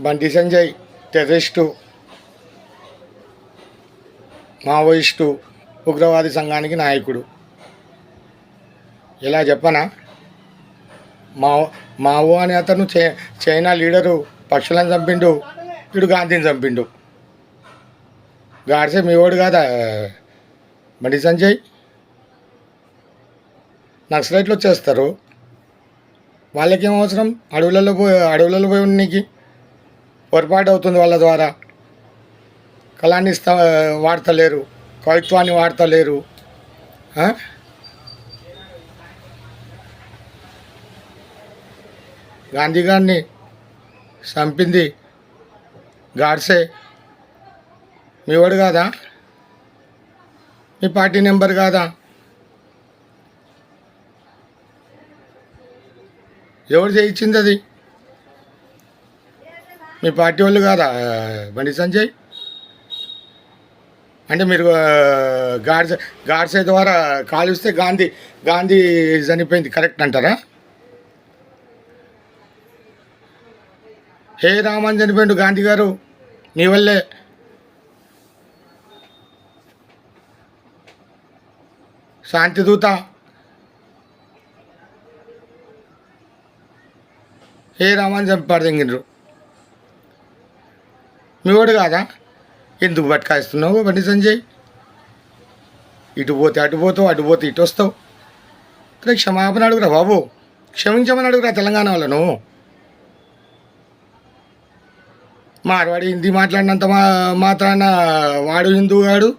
Bandi Sanjay terrorist Maoist ఉగ్రవాది సంఘానికి నాయకుడు. ఇలా చెప్పనా? మావో మావో అనే అతను చై చైనా లీడరు పక్షులను చంపిండు ఇడు గాంధీని చంపిండు. గాడిసే మీ వాడు కాదా? బండి సంజయ్ నక్సలైట్లు వచ్చేస్తారు. వాళ్ళకేం అవసరం? అడవులలో పోయి అడవులలో పోయి ఉన్నీకి పొరపాటు అవుతుంది వాళ్ళ ద్వారా. కళాన్ని వాడతలేరు. కవిత్వాన్ని వాడతలేరు. గాంధీ గారిని చంపింది గాడ్సే. మీ వాడు కాదా? మీ పార్టీ నెంబర్ కాదా? ఎవరు చేయించింది అది? మీ పార్టీ వాళ్ళు కాదా? బండి సంజయ్? అంటే మీరు ఆ, గాడ్సే గాడ్సే ద్వారా కాలుస్తే గాంధీ గాంధీ చనిపోయింది కరెక్ట్ అంటారా? హే రామన్ చనిపోయిండు గాంధీ గారు నీ వల్లే. శాంతిదూత హే రామన్ చంపాడు తెంగిండ్రు మీ వాడు కాదా? ఎందుకు బట్కాయిస్తున్నావు? బండి సంజయ్. ఇటు పోతే అటు పోతావు అటు పోతే ఇటు వస్తావు. అరే క్షమాపణ అడుగురా బాబు. క్షమించమని అడుగురా తెలంగాణ వాళ్ళను. మార్వాడి హిందీ మాట్లాడినంత మా మాత్రాన వాడు హిందువు కాడు.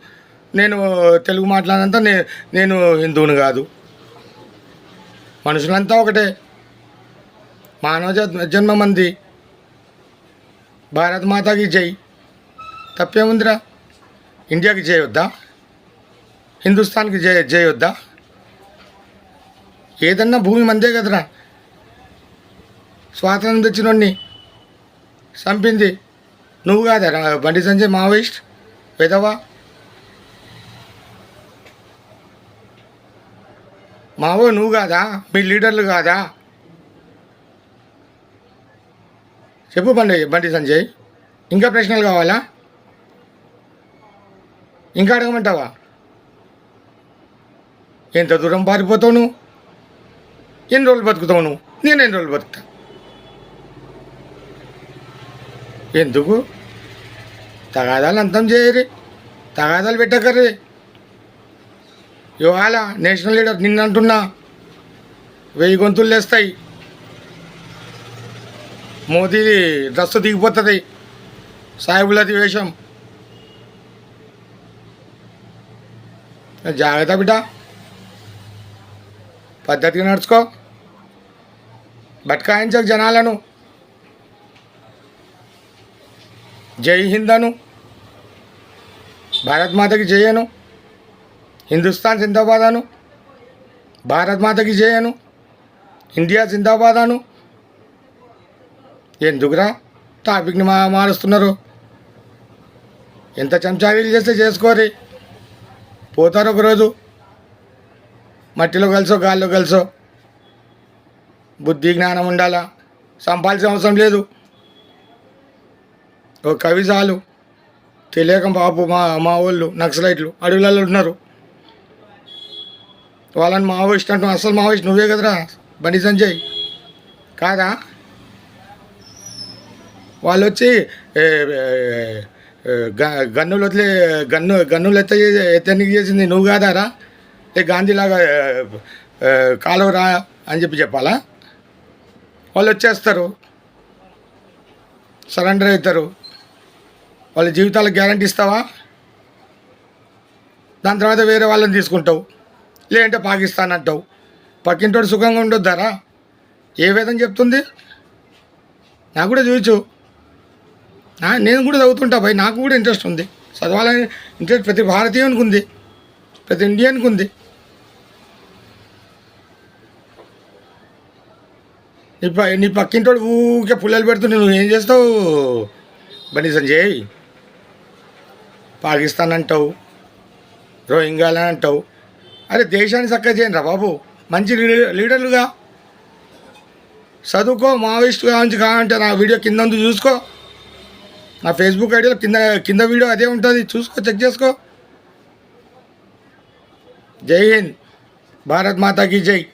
నేను తెలుగు మాట్లాడినంత నే నేను హిందువుని కాదు. మనుషులంతా ఒకటే. మానవ జ- జన్మ మంది. భారత్ మాతాకి జై. తప్పేముందిరా? ఇండియాకి చేయొద్దా హిందుస్థాన్కి జయ చేయొద్దా ఏదన్నా భూమి మందే కదరా. స్వాతంత్రం తెచ్చినోడిని చంపింది నువ్వు కాదరా. బండి సంజయ్ మావోయిస్ట్ విధవా? మావో నువ్వు కాదా? మీ లీడర్లు కాదా? చెప్పు బండి బండి సంజయ్. ఇంకా ప్రశ్నలు కావాలా? ఇంకా అడగమంటావా? ఎంత దూరం పారిపోతావు నువ్వు? ఎన్ని రోజులు బతుకుతావు నువ్వు? నేను ఎన్ని రోజులు బతుకుతా? ఎందుకు? తగాదాలు అంతం చేయరు. తగాదాలు పెట్టకర్రీ. ఇవాళ నేషనల్ లీడర్ నిన్నంటున్నా. వెయ్యి గొంతులు లేస్తాయి. మోదీ డ్రస్సు దిగిపోతుంది. సాయిబులది వేషం. జాగ్రత్త బిడ్డ. పద్ధతిగా నడుచుకో. బట్కాయించకు జనాలను. జై హింద్ అను భారత్ మాతకి జయను. హిందుస్థాన్ జిందాబాద్ అను. భారత్ మాతకి జయను. ఇండియా జిందాబాద్ అను. ఎందుకురా టాపిక్ని మా మారుస్తున్నారు? ఎంత చెంచాగీలు చేస్తే చేసుకోరి పోతారు ఒకరోజు. మట్టిలో కలిసో గాల్లో కలిసో. బుద్ధి జ్ఞానం ఉండాలా? సంపాల్సిన అవసరం లేదు. ఓ కవి చాలు. తెలియక బాబు మా మా వాళ్ళు నక్సలైట్లు అడవులలో ఉన్నారు వాళ్ళని మావోయిస్ట్ అంటున్నావు. అసలు మావోయిస్ట్ నువ్వే కదరా. బండి సంజయ్. కాదా? వాళ్ళు వచ్చి గ- గన్నులు వదిలే గన్ను గన్నులు ఎత్త ఎత్తనికి చేసింది? నువ్వు కాదారా? ఏ గాంధీలాగా కాలువరా అని చెప్పి చెప్పాలా? వాళ్ళు వచ్చేస్తారు సరెండర్ అవుతారు. వాళ్ళ జీవితాలకు గ్యారంటీ ఇస్తావా? దాని తర్వాత వేరే వాళ్ళని తీసుకుంటావు. లేదంటే పాకిస్తాన్ అంటావు. పక్కింటోడు సుఖంగా ఉండొద్దారా? ఏ వేదం చెప్తుంది? నాకు కూడా చూచు నేను కూడా చదువుతుంటా భయ్. నాకు కూడా ఇంట్రెస్ట్ ఉంది. చదవాలని ఇంట్రెస్ట్ ప్రతి భారతీయునికి ఉంది. ప్రతి ఇండియన్కి ఉంది. నీ ప నీ పక్కింటోడు ఊరికే పుల్లలు పెడుతుంటే నువ్వు ఏం చేస్తావు? బండి సంజయ్ పాకిస్తాన్ అంటావు రోహింగ్యాలని అంటావు. అరే దేశాన్ని చక్కగా చేయండి రా బాబు. మంచి లీడర్లుగా చదువుకో మావోయిస్ట్ కావచ్చు కావాలంటే నా వీడియో కింద చూసుకో. నా ఫేస్బుక్ ఐడిలో కింద కింద వీడియో అదే ఉంటుంది. చూసుకో చెక్ చేసుకో. జై హింద్. భారత్ మాతాకి జై.